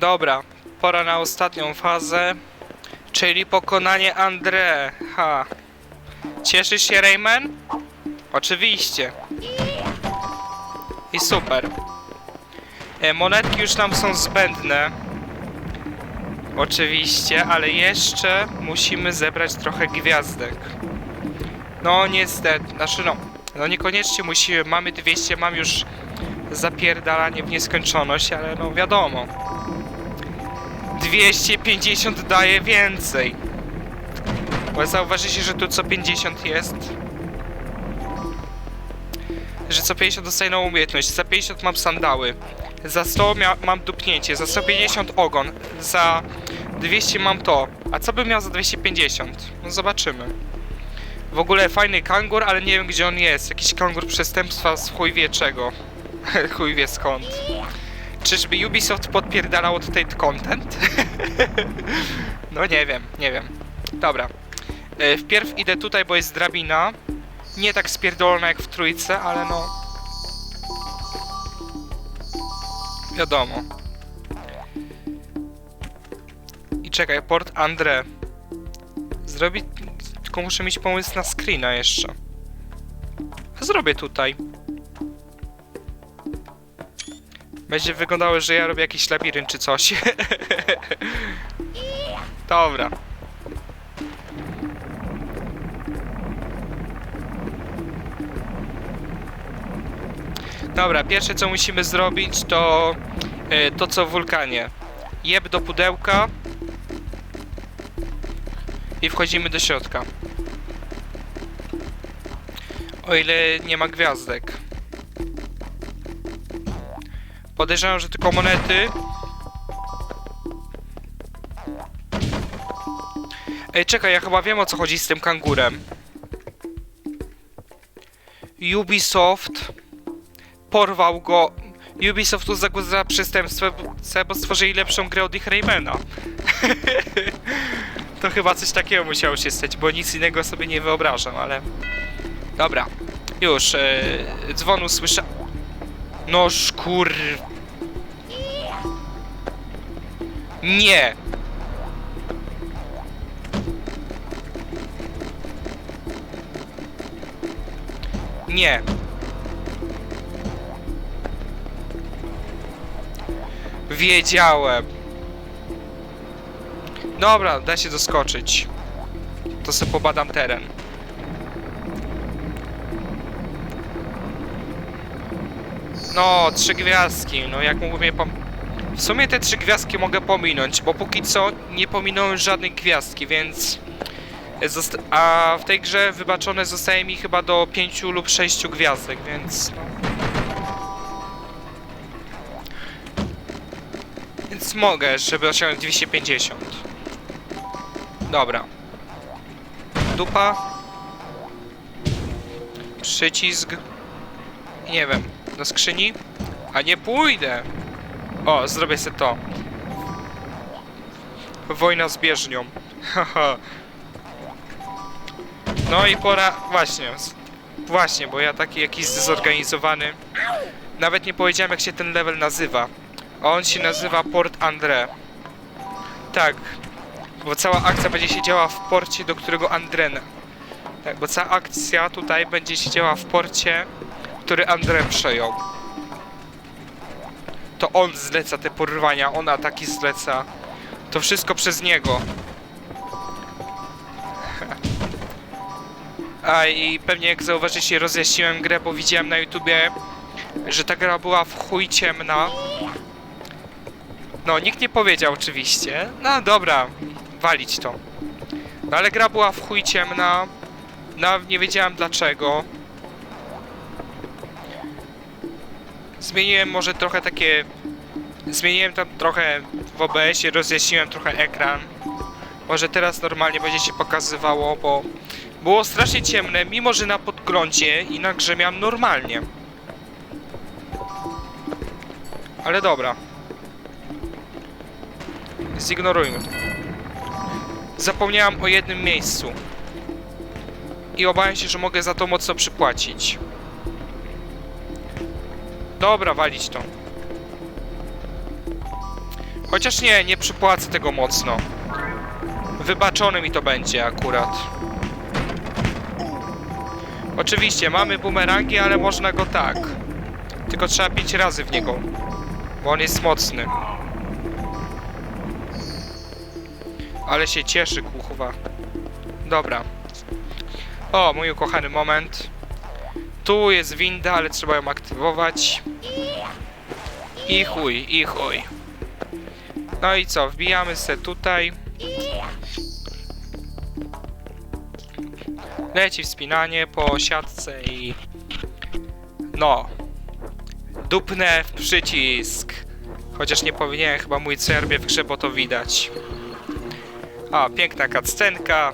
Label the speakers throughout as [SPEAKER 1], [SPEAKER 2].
[SPEAKER 1] Dobra, pora na ostatnią fazę, czyli pokonanie André. Ha. Cieszysz się, Rayman? Oczywiście. I super. E, monetki już nam są zbędne. Oczywiście, ale jeszcze musimy zebrać trochę gwiazdek. No niestety, znaczy no, no niekoniecznie musimy, mamy 200, mam już zapierdalanie w nieskończoność, ale no wiadomo. 250 daje więcej. Bo zauważycie, że tu co 50 jest. Że co 50 dostaję nową umiejętność, za 50 mam sandały. Za 100 mia- mam dupnięcie, za 150 ogon, za 200 mam to. A co bym miał za 250? No zobaczymy. W ogóle fajny kangur, ale nie wiem gdzie on jest. Jakiś kangur przestępstwa z chuj wie czego. chuj wie skąd. Czyżby Ubisoft podpierdalał od tej content? no nie wiem, nie wiem. Dobra. E, Wpierw idę tutaj, bo jest drabina. Nie tak spierdolona jak w trójce, ale no... Wiadomo. I czekaj, port André. Zrobić... Tylko muszę mieć pomysł na screena jeszcze. Zrobię tutaj. Będzie wyglądało, że ja robię jakiś labirynt czy coś. Dobra. Dobra, pierwsze co musimy zrobić to e, to co w wulkanie. Jeb do pudełka i wchodzimy do środka. O ile nie ma gwiazdek. Podejrzewam, że tylko monety. Ej, czekaj, ja chyba wiem o co chodzi z tym kangurem. Ubisoft porwał go. Ubisoft uznał za przestępstwo, bo stworzyli lepszą grę od ich Raymana. to chyba coś takiego musiało się stać, bo nic innego sobie nie wyobrażam, ale... Dobra, już, dzwonu słyszę... No szkur... Nie! Nie. Wiedziałem. Dobra, da się doskoczyć. To sobie pobadam teren. No, trzy gwiazdki, no jak mógłbym pom... W sumie te trzy gwiazdki mogę pominąć, bo póki co nie pominąłem żadnej gwiazdki, więc... Zosta a w tej grze wybaczone zostaje mi chyba do pięciu lub sześciu gwiazdek, więc... Więc mogę, żeby osiągnąć 250. Dobra. Dupa. Przycisk. Nie wiem. Do skrzyni? A nie pójdę! O, zrobię sobie to. Wojna z bieżnią. No i pora... Właśnie. Właśnie, bo ja taki jakiś zdezorganizowany. Nawet nie powiedziałem jak się ten level nazywa. A on się nazywa Port André. Tak. Bo cała akcja będzie się działa w porcie, do którego Andren. Tak, bo cała akcja tutaj będzie się działa w porcie, który André przejął. To on zleca te porwania, on ataki zleca. To wszystko przez niego. A i pewnie jak zauważycie rozjaśniłem grę, bo widziałem na YouTubie, że ta gra była w chuj ciemna. No, nikt nie powiedział oczywiście. No dobra, walić to. No ale gra była w chuj ciemna. No, nie wiedziałem dlaczego. Zmieniłem może trochę takie... Zmieniłem tam trochę w OBS-ie, rozjaśniłem trochę ekran. Może teraz normalnie będzie się pokazywało, bo... Było strasznie ciemne, mimo że na podglądzie i na normalnie. Ale dobra. Zignorujmy to. Zapomniałem o jednym miejscu. I obawiam się, że mogę za to mocno przypłacić. Dobra, walić to. Chociaż nie, nie przypłacę tego mocno. Wybaczony mi to będzie akurat. Oczywiście, mamy bumerangi, ale można go tak. Tylko trzeba pięć razy w niego. Bo on jest mocny. Ale się cieszy, kuchwa. Dobra. O, mój ukochany moment. Tu jest winda, ale trzeba ją aktywować. I chuj, i chuj. No i co, wbijamy se tutaj. Leci wspinanie po siatce i... No. Dupnę w przycisk. Chociaż nie powinienem chyba mój cerbie w grze, bo to widać. A, piękna cutscenka.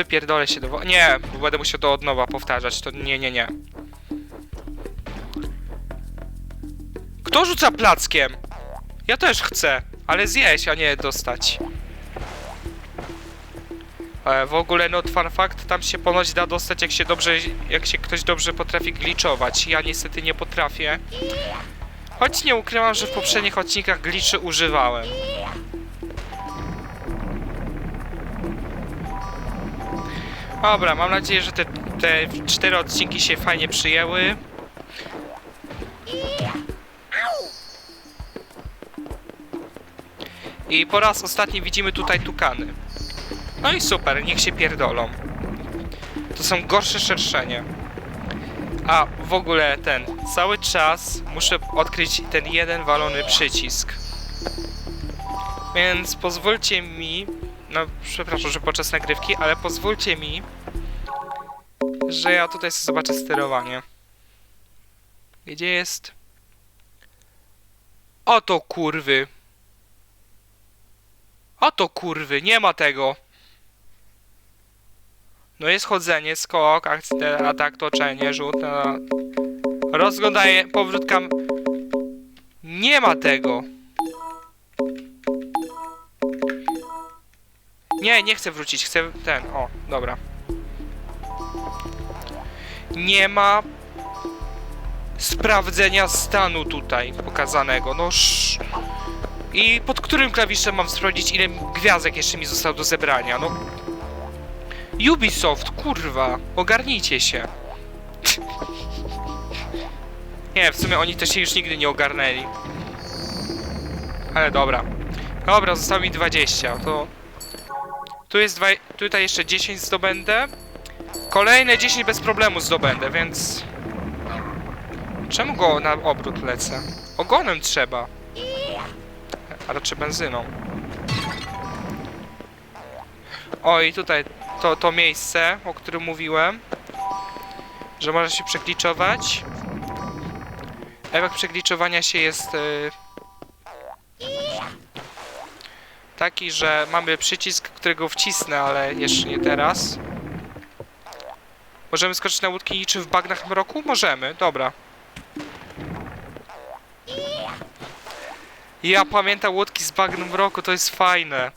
[SPEAKER 1] Wypierdolę się do... wo- Nie, bo będę musiał to od nowa powtarzać, to nie, nie, nie. Kto rzuca plackiem? Ja też chcę, ale zjeść, a nie dostać. E, w ogóle not fun fact, tam się ponoć da dostać jak się dobrze, jak się ktoś dobrze potrafi glitchować. Ja niestety nie potrafię. Choć nie ukrywam, że w poprzednich odcinkach glitchy używałem. Dobra, mam nadzieję, że te, te cztery odcinki się fajnie przyjęły. I po raz ostatni widzimy tutaj tukany. No i super, niech się pierdolą. To są gorsze szerszenie. A w ogóle ten, cały czas muszę odkryć ten jeden walony przycisk. Więc pozwólcie mi, no przepraszam, że podczas nagrywki, ale pozwólcie mi, że ja tutaj sobie zobaczę sterowanie. Gdzie jest? Oto kurwy. Oto kurwy, nie ma tego. No jest chodzenie, skok, akcja, atak, toczenie, rzut, no. Rozglądanie, powrót kam... Nie ma tego. Nie, nie chcę wrócić, chcę ten, o, dobra. Nie ma sprawdzenia stanu tutaj pokazanego, no sz... I pod którym klawiszem mam sprawdzić, ile gwiazdek jeszcze mi zostało do zebrania, no. Ubisoft, kurwa, ogarnijcie się. Nie, w sumie oni też się już nigdy nie ogarnęli. Ale dobra. Dobra, zostało mi 20, to... Tu jest dwa... Tutaj jeszcze 10 zdobędę. Kolejne 10 bez problemu zdobędę, więc... Czemu go na obrót lecę? Ogonem trzeba. A raczej benzyną. O i tutaj to, to miejsce, o którym mówiłem, że można się przekliczować. Efekt przekliczowania się jest y, taki, że mamy przycisk, którego wcisnę, ale jeszcze nie teraz. Możemy skoczyć na łódki niczym w bagnach mroku? Możemy, dobra. Ja pamiętam łódki z bagnem mroku, to jest fajne.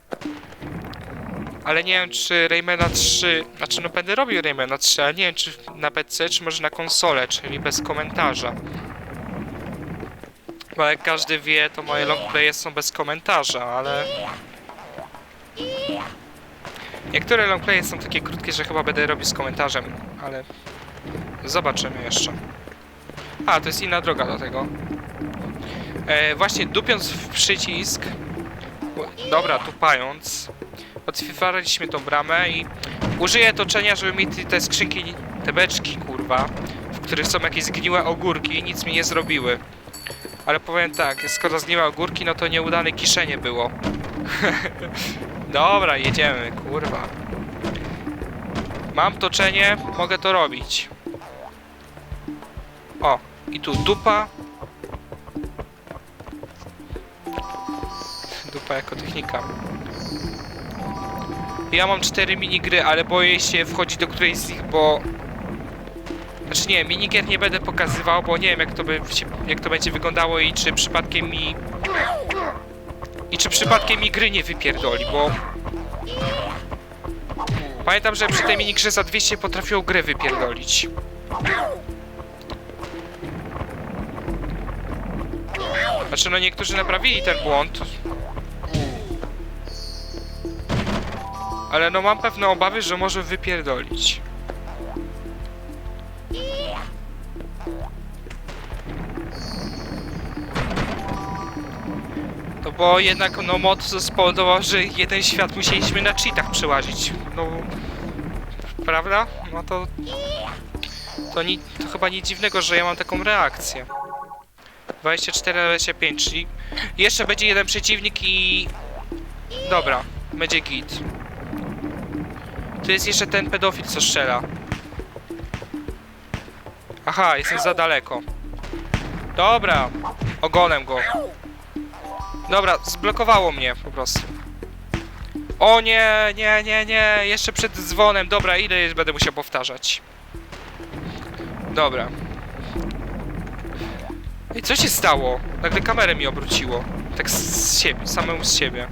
[SPEAKER 1] Ale nie wiem, czy Raymana 3... Znaczy, no będę robił Raymana 3, ale nie wiem, czy na PC, czy może na konsolę, czyli bez komentarza. Bo jak każdy wie, to moje longplaye są bez komentarza, ale... Niektóre longplaye są takie krótkie, że chyba będę robił z komentarzem, ale... Zobaczymy jeszcze. A, to jest inna droga do tego. E, właśnie dupiąc w przycisk... Dobra, tupając... Otwieraliśmy tą bramę i użyję toczenia, żeby mi te- skrzynki, te beczki, kurwa, w których są jakieś zgniłe ogórki, nic mi nie zrobiły. Ale powiem tak, skoro zgniłe ogórki, no to nieudane kiszenie było. Dobra, jedziemy, kurwa. Mam toczenie, mogę to robić. O, i tu dupa. Dupa jako technika. Ja mam cztery minigry, ale boję się wchodzić do którejś z nich, bo... Znaczy nie, minigier nie będę pokazywał, bo nie wiem jak to, by, jak to będzie wyglądało i czy przypadkiem mi... I czy przypadkiem mi gry nie wypierdoli, bo... Pamiętam, że przy tej minigrze za 200 potrafiło grę wypierdolić. Znaczy, no niektórzy naprawili ten błąd. Ale no mam pewne obawy, że może wypierdolić. Bo jednak no mod spowodował, że jeden świat musieliśmy na cheatach przełazić. No... Prawda? No to... To, ni to chyba nic dziwnego, że ja mam taką reakcję. 24 na 25, czyli jeszcze będzie jeden przeciwnik i... Dobra, będzie git. Tu jest jeszcze ten pedofil, co strzela. Aha, jestem za daleko. Dobra, ogonem go. Dobra, zblokowało mnie po prostu. O nie, nie, nie, nie, jeszcze przed dzwonem. Dobra, ile jest, będę musiał powtarzać. Dobra. Ej, co się stało? Nagle kamerę mi obróciło. Tak z siebie, samemu z siebie.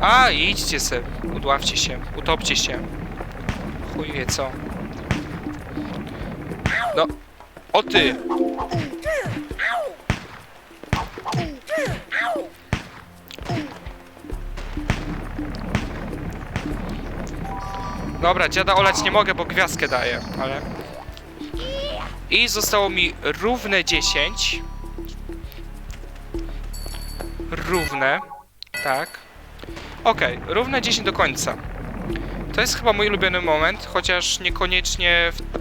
[SPEAKER 1] A, idźcie se, udławcie się, utopcie się. Chuj wie co. No, o ty! Dobra, dziada olać nie mogę, bo gwiazdkę daję, ale... I zostało mi równe 10. Równe. Tak. Okej, równe 10 do końca. To jest chyba mój ulubiony moment, chociaż niekoniecznie w...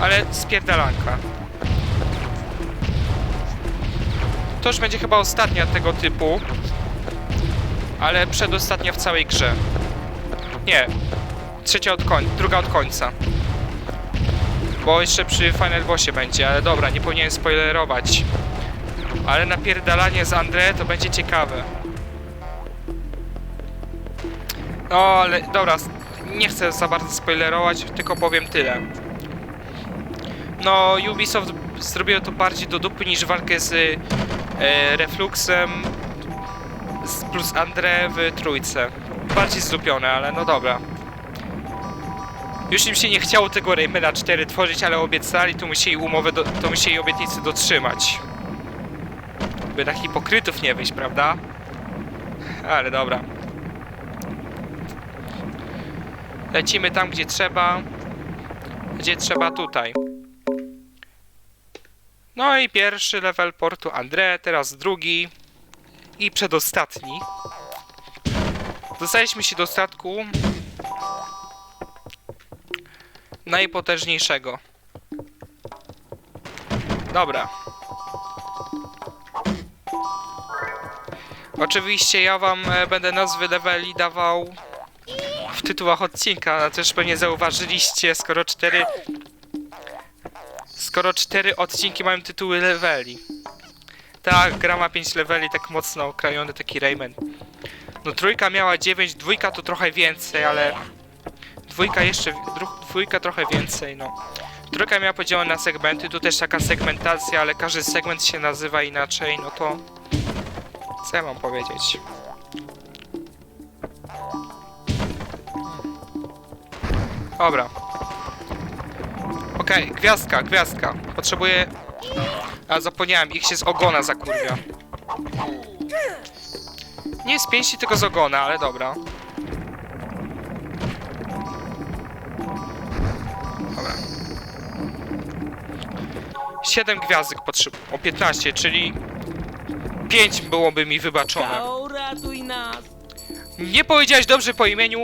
[SPEAKER 1] Ale spierdalanka. To już będzie chyba ostatnia tego typu. Ale przedostatnia w całej grze. Nie. Trzecia od końca, druga od końca. Bo jeszcze przy Final Bossie będzie, ale dobra, nie powinienem spoilerować. Ale napierdalanie z André to będzie ciekawe. No, ale dobra, nie chcę za bardzo spoilerować, tylko powiem tyle. No, Ubisoft zrobiło to bardziej do dupy niż walkę z e, Refluxem z, plus André w trójce. Bardziej zdupione, ale no dobra. Już im się nie chciało tego Raymana 4 tworzyć, ale obiecali, to musieli umowę, do, to musieli obietnicy dotrzymać. By na hipokrytów nie wyjść, prawda? Ale dobra. Lecimy tam, gdzie trzeba. Gdzie trzeba tutaj. No i pierwszy level portu André, teraz drugi. I przedostatni. Dostaliśmy się do statku najpotężniejszego. Dobra. Oczywiście ja wam e, będę nazwy leveli dawał w tytułach odcinka, ale też pewnie zauważyliście, skoro cztery skoro cztery odcinki mają tytuły leveli. Tak, gra ma 5 leveli, tak mocno okrajony taki Rayman. No trójka miała 9, dwójka to trochę więcej, ale... Dwójka jeszcze, dwójka trochę więcej, no. Trójka miała podzielone na segmenty, tu też taka segmentacja, ale każdy segment się nazywa inaczej, no to... Co ja mam powiedzieć? Dobra. Okej, gwiazdka, gwiazdka. Potrzebuję... A zapomniałem, ich się z ogona zakurwia. Nie z pięści, tylko z ogona, ale dobra. Dobra. 7 gwiazdek potrzebuję. O 15, czyli 5 byłoby mi wybaczone.
[SPEAKER 2] Ciao, ratuj nas!
[SPEAKER 1] Nie powiedziałeś dobrze po imieniu?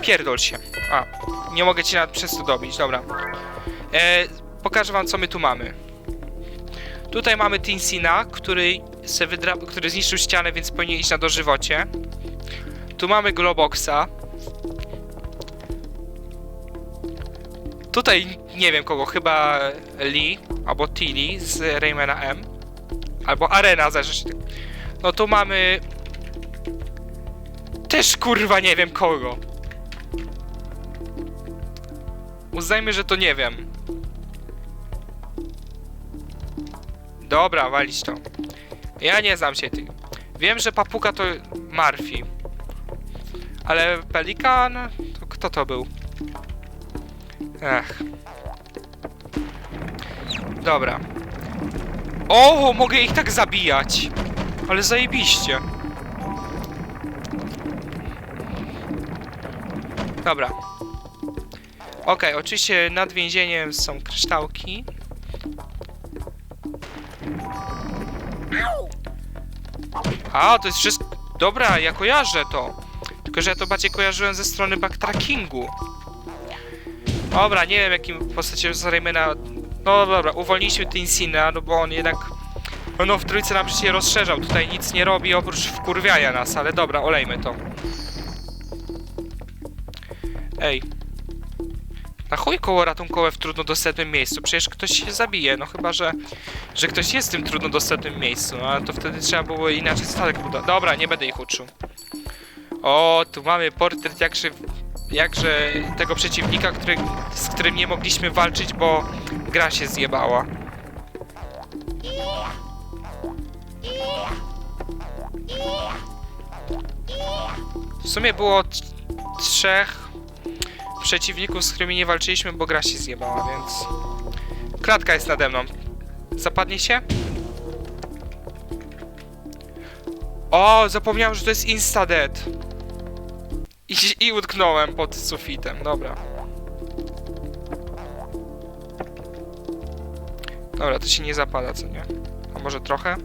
[SPEAKER 1] Pierdol się. A, nie mogę cię nawet przez to dobić, dobra. E, pokażę wam, co my tu mamy. Tutaj mamy Tinsina, który, se wydra który zniszczył ścianę, więc powinien iść na dożywocie. Tu mamy Globoxa. Tutaj nie wiem kogo, chyba Lee albo Tilly z Raymana M. Albo Arena, zależy. No tu mamy też kurwa nie wiem kogo. Uznajmy, że to nie wiem. Dobra, walić to. Ja nie znam się tych. Wiem, że papuga to Marfi. Ale pelikan? To kto to był? Ech. Dobra. O, mogę ich tak zabijać. Ale zajebiście. Dobra. Okej, oczywiście nad więzieniem są kryształki. A, to jest wszystko... Dobra, ja kojarzę to. Tylko, że ja to bardziej kojarzyłem ze strony backtrackingu. Dobra, nie wiem jakim postacią z Raymana... No dobra, uwolniliśmy Tinsina, no bo on jednak... No w trójce nam się rozszerzał, tutaj nic nie robi oprócz wkurwiania nas, ale dobra, olejmy to. Ej. Na chuj koło ratunkowe w trudno dostępnym miejscu? Przecież ktoś się zabije, no chyba, że... Że ktoś jest w tym trudno dostępnym miejscu, no, ale to wtedy trzeba było inaczej statek budować. Dobra, nie będę ich uczył. O, tu mamy portret jakże... Jakże tego przeciwnika, który, z którym nie mogliśmy walczyć, bo gra się zjebała. W sumie było trzech przeciwników, z którymi nie walczyliśmy, bo gra się zjebała, więc... Klatka jest nade mną. Zapadnie się? O, zapomniałem, że to jest Instadead. I, I utknąłem pod sufitem, dobra. Dobra, to się nie zapada, co nie? A może trochę?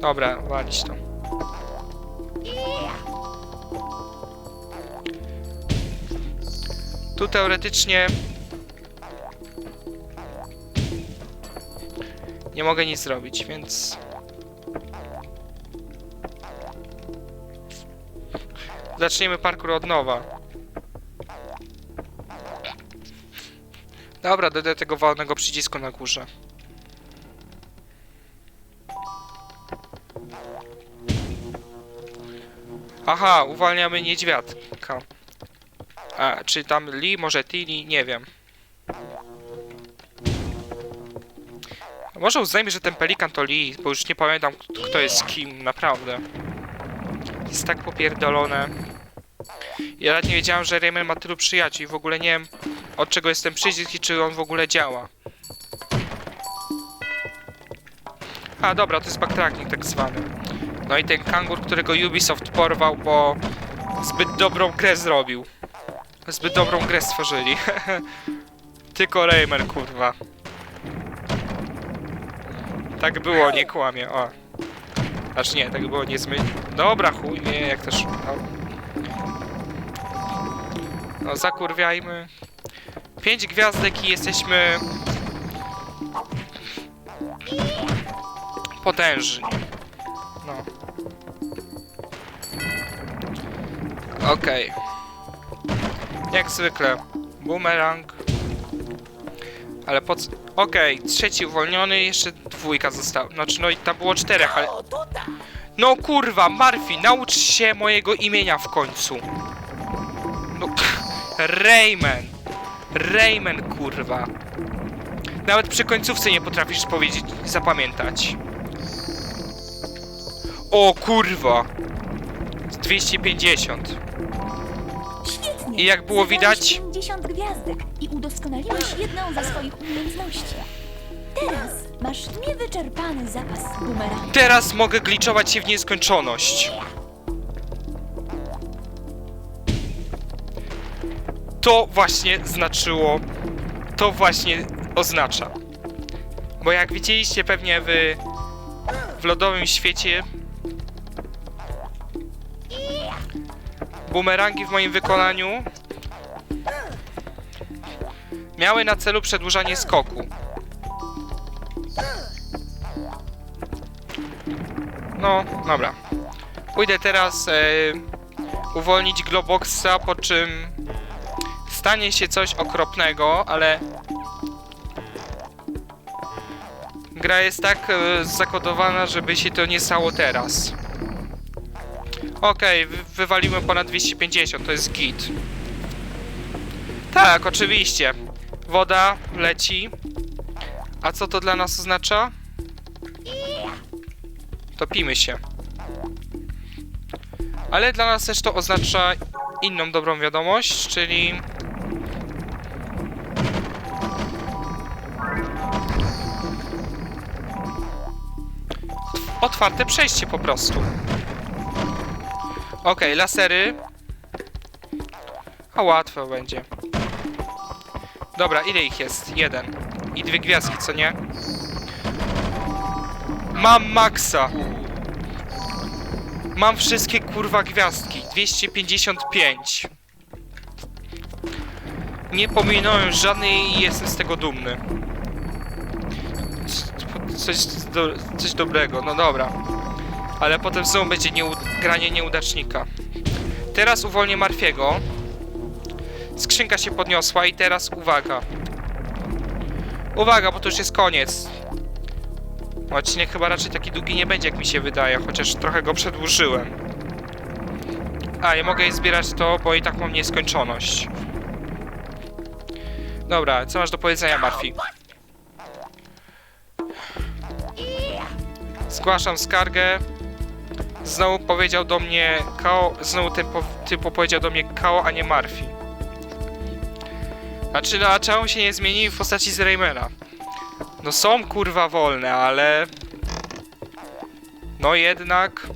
[SPEAKER 1] Dobra, walić to. Tu teoretycznie... Nie mogę nic zrobić, więc... Zaczniemy parkour od nowa. Dobra, dodaję tego walnego przycisku na górze. Aha, uwalniamy niedźwiadka. A, czy tam Li, może Tili, nie wiem. Może uznajmy, że ten pelikan to Li, bo już nie pamiętam kto jest kim, naprawdę. Jest tak popierdolone. Ja nawet nie wiedziałem, że Rayman ma tylu przyjaciół i w ogóle nie wiem od czego jest ten przycisk i czy on w ogóle działa. A dobra, to jest backtracking tak zwany. No i ten kangur, którego Ubisoft porwał, bo zbyt dobrą grę zrobił. Zbyt dobrą grę stworzyli. Tylko Rayman, kurwa. Tak było, nie kłamie, o. Znaczy nie, tak było niezmy... Dobra, chuj, nie, jak też... No, no zakurwiajmy. Pięć gwiazdek i jesteśmy... Potężni. No. Okej. Jak zwykle. Boomerang. Ale po co... Okej, trzeci uwolniony, jeszcze dwójka została. Znaczy, no i tam było czterech, ale... No kurwa, Marfi, naucz się mojego imienia w końcu. No, Rayman. Rayman, kurwa. Nawet przy końcówce nie potrafisz powiedzieć, zapamiętać. O kurwa. 250. I jak było widać-
[SPEAKER 2] 50 gwiazdek i udoskonaliłeś jedną ze swoich umiejętności. Teraz masz niewyczerpany zapas bumerangów.
[SPEAKER 1] Teraz mogę gliczować się w nieskończoność. To właśnie znaczyło. To właśnie oznacza. Bo jak widzieliście pewnie w, w lodowym świecie. Bumerangi w moim wykonaniu miały na celu przedłużanie skoku. No, dobra. Pójdę teraz e, uwolnić Globoxa, po czym stanie się coś okropnego, ale gra jest tak e, zakodowana, żeby się to nie stało teraz. Okej, okay, wywaliłem ponad 250, to jest git. Tak, oczywiście. Woda leci. A co to dla nas oznacza? Topimy się. Ale dla nas też to oznacza inną dobrą wiadomość, czyli... Otwarte przejście po prostu. Okej, lasery. A łatwo będzie. Dobra, ile ich jest? Jeden. I dwie gwiazdki, co nie? Mam maksa. Mam wszystkie kurwa gwiazdki. 255. Nie pominąłem żadnej i jestem z tego dumny. Coś, do, coś dobrego, no dobra. Ale potem znowu będzie granie nieudacznika. Teraz uwolnię Marfiego. Skrzynka się podniosła i teraz uwaga. Uwaga, bo to już jest koniec. Odcinek chyba raczej taki długi nie będzie, jak mi się wydaje, chociaż trochę go przedłużyłem. A, ja mogę zbierać to, bo i tak mam nieskończoność. Dobra, co masz do powiedzenia, Marfi? Zgłaszam skargę. Znowu powiedział do mnie Kao, znowu ten po, typu powiedział do mnie Kao, a nie Marfi. Znaczy, no, a czemu się nie zmienił w postaci z Raymana? No są kurwa wolne, ale... No jednak...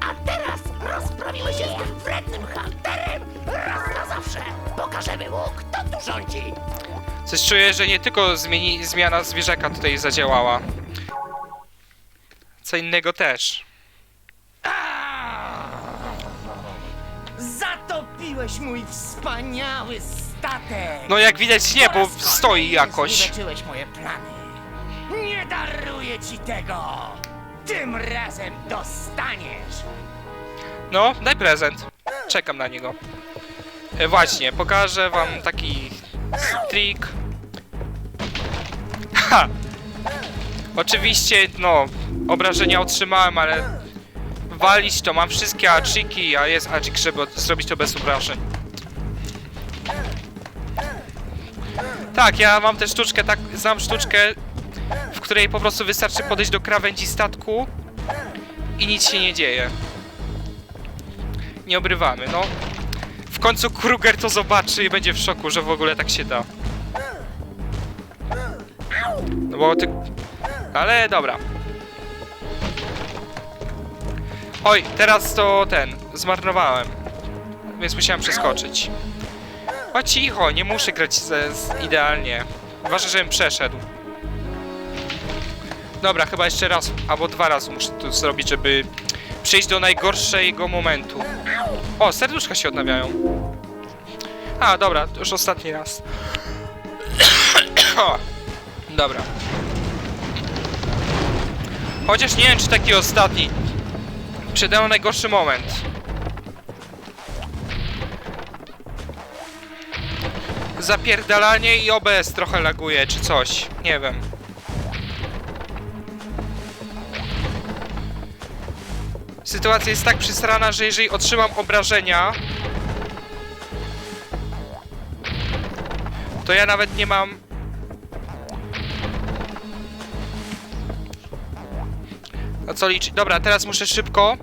[SPEAKER 3] A teraz rozprawiły się z tym wrednym hunterem raz na zawsze. Pokażemy mu, kto tu rządzi.
[SPEAKER 1] Coś czuję, że nie tylko zmieni, zmiana zwierzaka tutaj zadziałała. Co innego też.
[SPEAKER 3] Zatopiłeś mój wspaniały statek.
[SPEAKER 1] No jak widać nie,
[SPEAKER 3] Po
[SPEAKER 1] bo
[SPEAKER 3] raz
[SPEAKER 1] stoi jakoś.
[SPEAKER 3] Zniweczyłeś moje plany. Nie daruję ci tego. Tym razem dostaniesz.
[SPEAKER 1] No, daj prezent. Czekam na niego. E, właśnie, pokażę wam taki trik. Ha! Oczywiście, no, obrażenia otrzymałem, ale walić to mam wszystkie aczyki, a jest acik, żeby zrobić to bez obrażeń. Tak, ja mam tę sztuczkę, tak, znam sztuczkę, w której po prostu wystarczy podejść do krawędzi statku i nic się nie dzieje. Nie obrywamy, no. W końcu Kruger to zobaczy i będzie w szoku, że w ogóle tak się da. No bo ty... Ale dobra. Oj, teraz to ten, zmarnowałem. Więc musiałem przeskoczyć. O cicho, nie muszę grać z, z idealnie. Ważne, żebym przeszedł. Dobra, chyba jeszcze raz, albo dwa razy muszę to zrobić, żeby przejść do najgorszego momentu. O, serduszka się odnawiają. A, dobra, już ostatni raz. dobra. Chociaż nie wiem, czy taki ostatni. Przede mną najgorszy moment. Zapierdalanie i OBS trochę laguje, czy coś. Nie wiem. Sytuacja jest tak przysrana, że jeżeli otrzymam obrażenia, to ja nawet nie mam. Co liczyć? Dobra, teraz muszę szybko.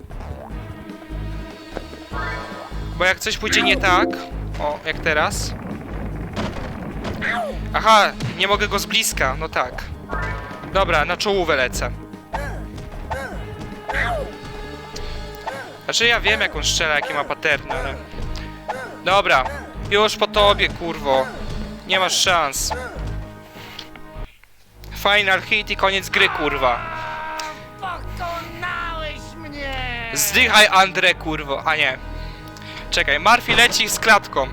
[SPEAKER 1] Bo jak coś pójdzie nie tak. O, jak teraz. Aha, nie mogę go z bliska, no tak. Dobra, na czołówę lecę. Znaczy ja wiem jak on strzela, jakie ma paterny, ale... Dobra, już po tobie, kurwo. Nie masz szans. Final hit i koniec gry, kurwa. Zdychaj, Andre, kurwo. A nie. Czekaj, Marfi leci z klatką.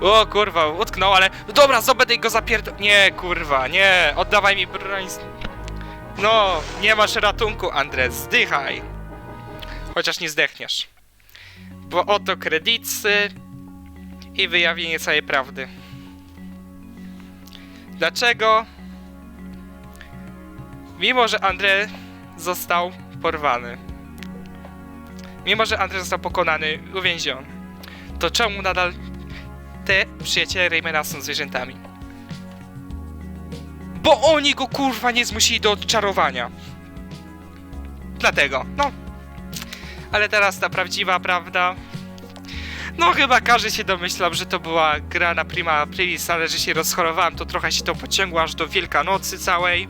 [SPEAKER 1] O, kurwa, utknął, ale... Dobra, zobędę go zapierd... Nie, kurwa, nie. Oddawaj mi broń. No, nie masz ratunku, Andre. Zdychaj. Chociaż nie zdechniesz. Bo oto kredycy i wyjawienie całej prawdy. Dlaczego? Mimo, że Andre został porwany. Mimo, że Andre został pokonany, uwięziony. To czemu nadal te przyjaciele Raymana są zwierzętami? Bo oni go kurwa nie zmusili do odczarowania. Dlatego, no. Ale teraz ta prawdziwa prawda. No chyba każdy się domyślał, że to była gra na prima aprilis, ale że się rozchorowałem, to trochę się to pociągło aż do Wielkanocy całej.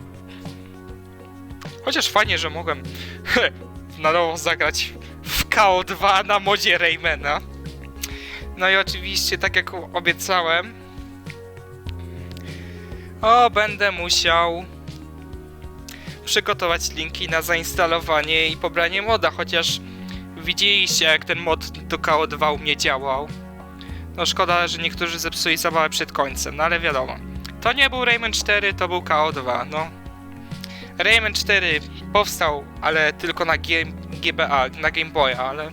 [SPEAKER 1] Chociaż fajnie, że mogłem na nowo zagrać KO2 na modzie Raymana. No i oczywiście, tak jak obiecałem, o, będę musiał przygotować linki na zainstalowanie i pobranie moda, chociaż widzieliście jak ten mod do KO2 u mnie działał. No szkoda, że niektórzy zepsuli zabawę przed końcem, no ale wiadomo. To nie był Rayman 4, to był KO2, no. Rayman 4 powstał, ale tylko na G GBA, na Game Boya, ale...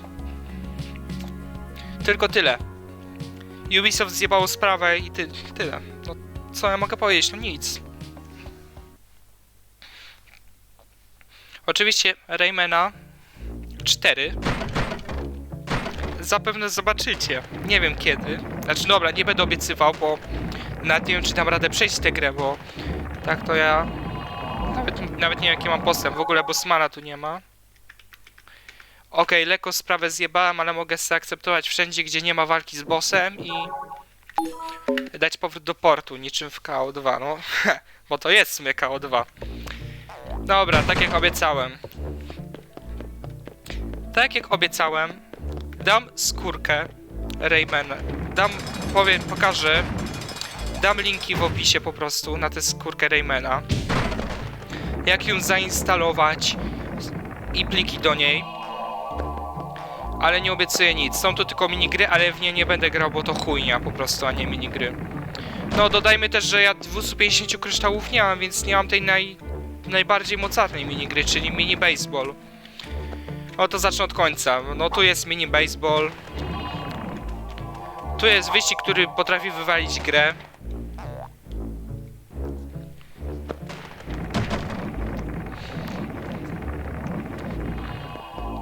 [SPEAKER 1] Tylko tyle. Ubisoft zjebało sprawę i ty tyle. No, co ja mogę powiedzieć? No nic. Oczywiście Raymana 4 zapewne zobaczycie. Nie wiem kiedy. Znaczy dobra, nie będę obiecywał, bo nawet nie wiem czy dam radę przejść tę grę, bo tak to ja nawet, nawet nie wiem jaki mam postęp. W ogóle Bosmana tu nie ma. Okej, lekko sprawę zjebałem, ale mogę zaakceptować wszędzie, gdzie nie ma walki z bossem i dać powrót do portu, niczym w KO2, no. Bo to jest w sumie KO2. Dobra, tak jak obiecałem. Tak jak obiecałem, dam skórkę Raymana. Dam, powiem, pokażę. Dam linki w opisie po prostu na tę skórkę Raymana. Jak ją zainstalować i pliki do niej. Ale nie obiecuję nic. Są to tylko minigry, ale w nie nie będę grał, bo to chujnia po prostu, a nie minigry. No, dodajmy też, że ja 250 kryształów nie mam, więc nie mam tej naj, najbardziej mocarnej minigry, czyli mini baseball. No to zacznę od końca. No tu jest mini baseball. Tu jest wyścig, który potrafi wywalić grę.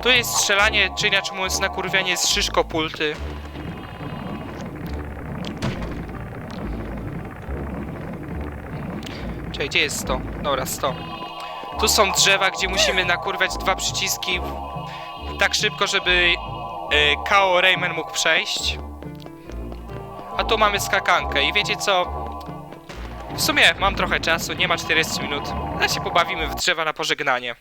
[SPEAKER 1] Tu jest strzelanie, czy inaczej mówiąc nakurwianie z szyszkopulty. Czekaj, gdzie jest 100? Dobra, 100. Tu są drzewa, gdzie musimy nakurwiać dwa przyciski tak szybko, żeby KO Rayman mógł przejść. A tu mamy skakankę i wiecie co? W sumie mam trochę czasu, nie ma 40 minut. A się pobawimy w drzewa na pożegnanie.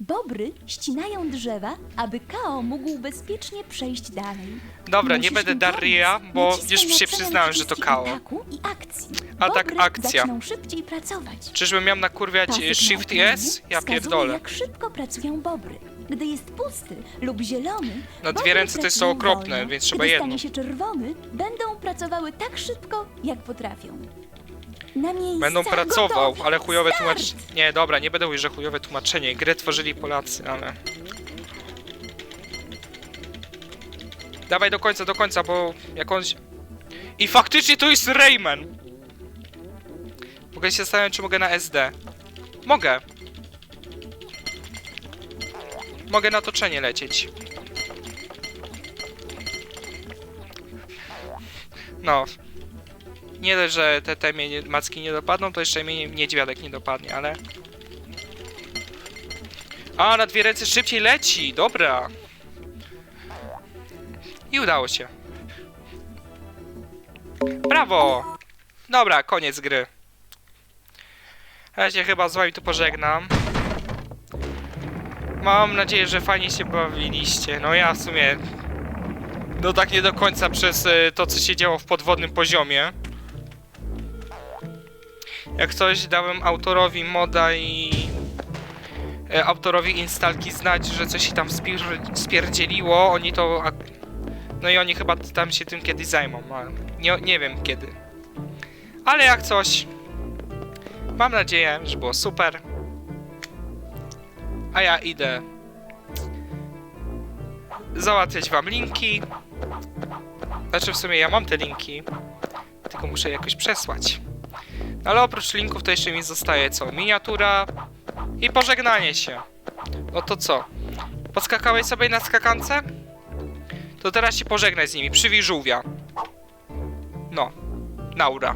[SPEAKER 2] Bobry ścinają drzewa, aby Kao mógł bezpiecznie przejść dalej.
[SPEAKER 1] Dobra, nie
[SPEAKER 2] Musisz
[SPEAKER 1] będę
[SPEAKER 2] im
[SPEAKER 1] Daria, bo
[SPEAKER 2] Naciskaj
[SPEAKER 1] już
[SPEAKER 2] na
[SPEAKER 1] się przyznałem, że to
[SPEAKER 2] przyciski
[SPEAKER 1] KO.
[SPEAKER 2] ataku i akcji.
[SPEAKER 1] Atak,
[SPEAKER 2] Bobry
[SPEAKER 1] akcja.
[SPEAKER 2] zaczną szybciej pracować.
[SPEAKER 1] Czyżbym miał nakurwiać
[SPEAKER 2] Pasek
[SPEAKER 1] e,
[SPEAKER 2] na
[SPEAKER 1] Shift i
[SPEAKER 2] ekranie
[SPEAKER 1] S? Ja
[SPEAKER 2] wskazuje,
[SPEAKER 1] pierdolę.
[SPEAKER 2] jak szybko pracują bobry. Gdy jest pusty lub zielony,
[SPEAKER 1] No, dwie
[SPEAKER 2] bobry
[SPEAKER 1] ręce to jest
[SPEAKER 2] pracują
[SPEAKER 1] okropne,
[SPEAKER 2] wolno.
[SPEAKER 1] więc trzeba
[SPEAKER 2] Gdy
[SPEAKER 1] jedno.
[SPEAKER 2] stanie się czerwony, będą pracowały tak szybko, jak potrafią. Na miejsca,
[SPEAKER 1] Będą pracował,
[SPEAKER 2] gotowi,
[SPEAKER 1] ale chujowe
[SPEAKER 2] start!
[SPEAKER 1] tłumaczenie. Nie, dobra, nie będę mówił, że chujowe tłumaczenie. Grę tworzyli Polacy, ale. Dawaj do końca, do końca, bo jakąś. I faktycznie to jest Rayman! Mogę się zastanawiać, czy mogę na SD. Mogę. Mogę na toczenie lecieć. No. Nie dość, że te, te macki nie dopadną, to jeszcze mnie nie- niedźwiadek nie dopadnie, ale... A, na dwie ręce szybciej leci! Dobra! I udało się. Brawo! Dobra, koniec gry. Ja się chyba z wami tu pożegnam. Mam nadzieję, że fajnie się bawiliście. No ja w sumie... No tak nie do końca przez y, to, co się działo w podwodnym poziomie. Jak coś dałem autorowi moda i e, autorowi instalki znać, że coś się tam spier spierdzieliło, oni to... ak- No i oni chyba tam się tym kiedyś zajmą, a nie, nie wiem kiedy. Ale jak coś, mam nadzieję, że było super. A ja idę załatwiać wam linki. Znaczy w sumie ja mam te linki, tylko muszę je jakoś przesłać. Ale oprócz linków to jeszcze mi zostaje co? Miniatura i pożegnanie się. No to co? Podskakałeś sobie na skakance? To teraz się pożegnaj z nimi. Przywij żółwia. No. Naura.